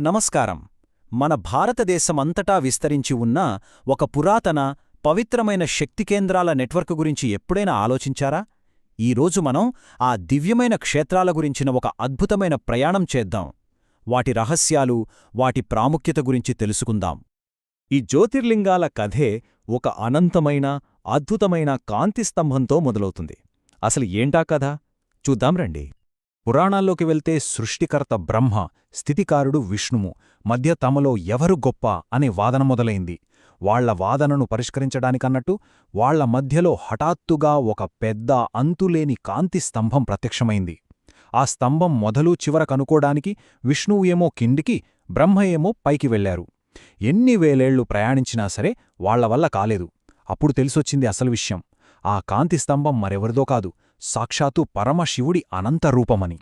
నమస్కారం. మన భారతదేశమంతటా విస్తరించి ఉన్న ఒక పురాతన పవిత్రమైన శక్తి కేంద్రాల నెట్వర్క్ గురించి ఎప్పుడైనా ఆలోచించారా? ఈరోజు మనం ఆ దివ్యమైన క్షేత్రాల గురించిన ఒక అద్భుతమైన ప్రయాణం చేద్దాం. వాటి రహస్యాలు వాటి ప్రాముఖ్యత గురించి తెలుసుకుందాం. ఈ జ్యోతిర్లింగాల కథే ఒక అనంతమైన అద్భుతమైన కాంతిస్తంభంతో మొదలవుతుంది. అసలు ఏంటా కథ? చూద్దాం రండి. పురాణాల్లోకి వెళ్తే సృష్టికర్త బ్రహ్మ స్థితికారుడు విష్ణువు మధ్య తమలో ఎవరు గొప్ప అనే వాదన మొదలైంది. వాళ్ళ వాదనను పరిష్కరించడానికన్నట్టు వాళ్ళ మధ్యలో హఠాత్తుగా ఒక పెద్ద అంతులేని కాంతి స్తంభం ప్రత్యక్షమైంది. ఆ స్తంభం మొదలు చివర కనుకోడానికి విష్ణువు ఏమో కిందికి బ్రహ్మ ఏమో పైకి వెళ్ళారు ఎన్ని వేలేళ్ళు ప్రయాణించినా సరే వాళ్ళ వల్ల కాలేదు. అప్పుడు తెలిసొచ్చింది అసలు విషయం. ఆ కాంతి స్తంభం మరెవరిదో కాదు. సాక్షాత్తు పరమశివుడి అనంతరూపమని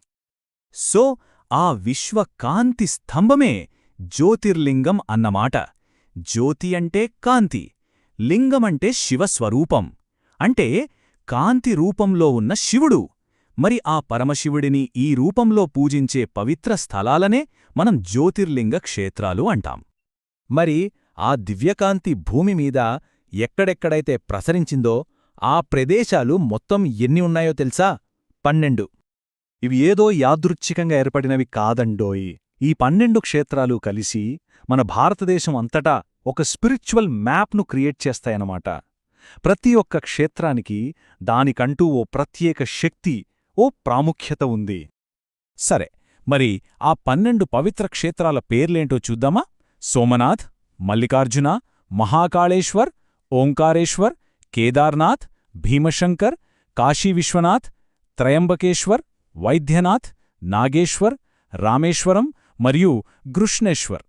సో ఆ విశ్వకాంతి స్తంభమే జ్యోతిర్లింగం అన్నమాట. జ్యోతి అంటే కాంతి లింగమంటే శివస్వరూపం. అంటే కాంతి రూపంలో ఉన్న శివుడు. మరి ఆ పరమశివుడిని ఈ రూపంలో పూజించే పవిత్ర స్థలాలనే మనం జ్యోతిర్లింగ క్షేత్రాలు అంటాం. మరి ఆ దివ్యకాంతి భూమి మీద ఎక్కడెక్కడైతే ప్రసరించిందో ఆ ప్రదేశాలు మొత్తం ఎన్ని ఉన్నాయో తెలుసా? పన్నెండు. ఇవి ఏదో యాదృచ్ఛికంగా ఏర్పడినవి కాదండోయ్. ఈ పన్నెండు క్షేత్రాలు కలిసి మన భారతదేశం అంతటా ఒక స్పిరిచువల్ మ్యాప్ను క్రియేట్ చేస్తాయన్నమాట. ప్రతి ఒక్క క్షేత్రానికి దానికంటూ ఓ ప్రత్యేక శక్తి ఓ ప్రాముఖ్యత ఉంది. సరే మరి ఆ పన్నెండు పవిత్ర క్షేత్రాల పేర్లేంటో చూద్దామా? సోమనాథ్ మల్లికార్జున మహాకాళేశ్వర్ ఓంకారేశ్వర్ కేదార్నాథ్ భీమశంకర్ కాశీ విశ్వనాథ్ త్రయంబకేశ్వర్ వైద్యనాథ్ నాగేశ్వర్ రామేశ్వరం మరియు గృష్ణేశ్వర్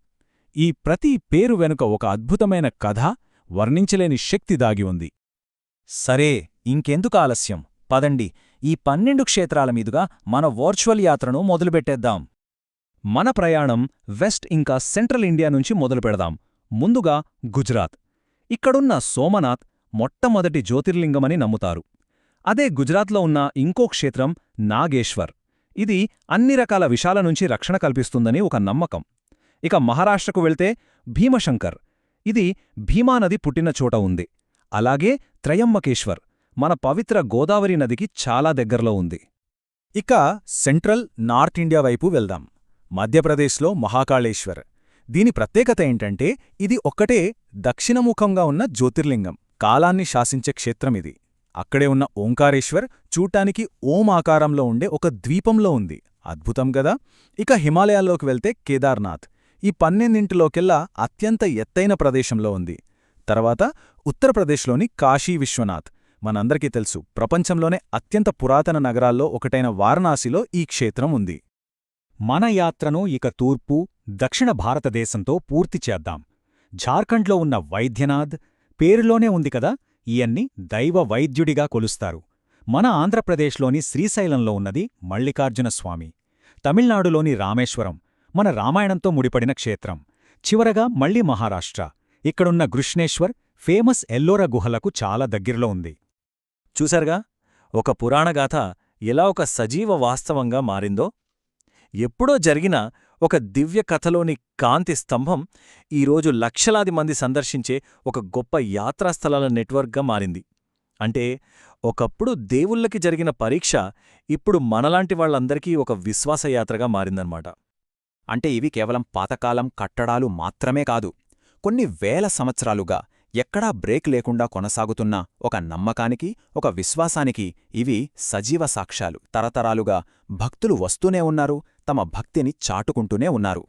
ఈ ప్రతి పేరు వెనుక ఒక అద్భుతమైన కథ వర్ణించలేని శక్తి దాగి ఉంది. సరే ఇంకెందుకు ఆలస్యం? పదండి ఈ పన్నెండు క్షేత్రాల మీదుగా మన వర్చువల్ యాత్రను మొదలుపెట్టేద్దాం. మన ప్రయాణం వెస్ట్ ఇంకా సెంట్రల్ ఇండియా నుంచి మొదలుపెడదాం. ముందుగా గుజరాత్. ఇక్కడున్న సోమనాథ్ మొట్టమొదటి జ్యోతిర్లింగమని నమ్ముతారు. అదే గుజరాత్లో ఉన్న ఇంకో క్షేత్రం నాగేశ్వర్. ఇది అన్ని రకాల విషాల నుంచి రక్షణ కల్పిస్తుందని ఒక నమ్మకం. ఇక మహారాష్ట్రకు వెళ్తే భీమశంకర్. ఇది భీమానది పుట్టిన చోట ఉంది. అలాగే త్రయంబకేశ్వర్ మన పవిత్ర గోదావరి నదికి చాలా దగ్గరలో ఉంది. ఇక సెంట్రల్ నార్త్ ఇండియా వైపు వెళ్దాం. మధ్యప్రదేశ్లో మహాకాళేశ్వర్. దీని ప్రత్యేకత ఏంటంటే ఇది ఒక్కటే దక్షిణముఖంగా ఉన్న జ్యోతిర్లింగం. కాలాన్ని శాసించే క్షేత్రమిది అక్కడే ఉన్న ఓంకారేశ్వర్ చూటానికి ఓం ఆకారంలో ఉండే ఒక ద్వీపంలో ఉంది. అద్భుతం గదా? ఇక హిమాలయాల్లోకి వెళ్తే కేదార్నాథ్. ఈ పన్నెండింటిలోకెల్లా అత్యంత ఎత్తైన ప్రదేశంలో ఉంది. తర్వాత ఉత్తరప్రదేశ్లోని కాశీ విశ్వనాథ్. మనందరికీ తెలుసు ప్రపంచంలోనే అత్యంత పురాతన నగరాల్లో ఒకటైన వారణాసిలో ఈ క్షేత్రం ఉంది. మన యాత్రను ఇక తూర్పు దక్షిణ భారతదేశంతో పూర్తి చేద్దాం. ఝార్ఖండ్లో ఉన్న వైద్యనాథ్ పేరులోనే ఉంది కదా ఈయన్ని దైవ వైద్యుడిగా కొలుస్తారు. మన ఆంధ్రప్రదేశ్లోని శ్రీశైలంలో ఉన్నది మల్లికార్జునస్వామి తమిళనాడులోని రామేశ్వరం మన రామాయణంతో ముడిపడిన క్షేత్రం. చివరగా మళ్ళీ మహారాష్ట్ర. ఇక్కడున్న గృష్ణేశ్వర్ ఫేమస్ ఎల్లోర గుహలకు చాలా దగ్గరలో ఉంది. చూశారుగా? ఒక పురాణగాథ ఎలా ఒక సజీవ వాస్తవంగా మారిందో? ఎప్పుడో జరిగిన ఒక దివ్య కథలోని కాంతి స్తంభం ఈరోజు లక్షలాది మంది సందర్శించే ఒక గొప్ప యాత్రాస్థలాల నెట్వర్క్గా మారింది. అంటే ఒకప్పుడు దేవుళ్ళకి జరిగిన పరీక్ష ఇప్పుడు మనలాంటి వాళ్ళందరికీ ఒక విశ్వాసయాత్రగా మారిందన్నమాట. అంటే ఇవి కేవలం పాతకాలం కట్టడాలు మాత్రమే కాదు కొన్ని వేల సంవత్సరాలుగా ఎక్కడా బ్రేక్ లేకుండా కొనసాగుతున్న ఒక నమ్మకానికి ఒక విశ్వాసానికి ఇవి సజీవ సాక్ష్యాలు. తరతరాలుగా భక్తులు వస్తూనే ఉన్నారు తమ భక్తిని చాటుకుంటూనే ఉన్నారు.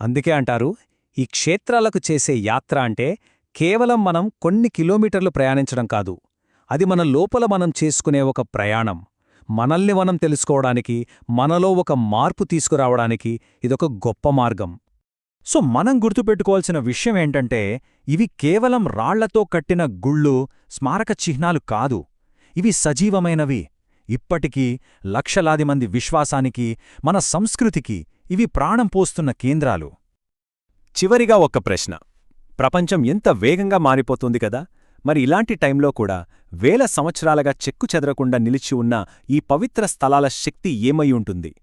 అందుకే అంటారు ఈ క్షేత్రాలకు చేసే యాత్ర అంటే కేవలం మనం కొన్ని కిలోమీటర్లు ప్రయాణించడం కాదు. అది మన లోపల మనం చేసుకునే ఒక ప్రయాణం. మనల్ని మనం తెలుసుకోవడానికి మనలో ఒక మార్పు తీసుకురావడానికి ఇదొక గొప్ప మార్గం. సో మనం గుర్తుపెట్టుకోవాల్సిన విషయం ఏంటంటే ఇవి కేవలం రాళ్ళతో కట్టిన గుళ్ళు స్మారక చిహ్నాలు కాదు. ఇవి సజీవమైనవి. ఇప్పటికీ లక్షలాది మంది విశ్వాసానికి మన సంస్కృతికి ఇవి ప్రాణం పోస్తున్న కేంద్రాలు. చివరిగా ఒక్క ప్రశ్న. ప్రపంచం ఎంత వేగంగా మారిపోతుంది కదా? మరి ఇలాంటి టైంలో కూడా వేల సంవత్సరాలుగా చెక్కు చెదరకుండా నిలిచి ఉన్న ఈ పవిత్ర స్థలాల శక్తి ఏమై ఉంటుంది?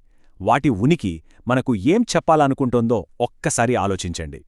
వాటి ఉనికి మనకు ఏం చెప్పాలనుకుంటోందో ఒక్కసారి ఆలోచించండి.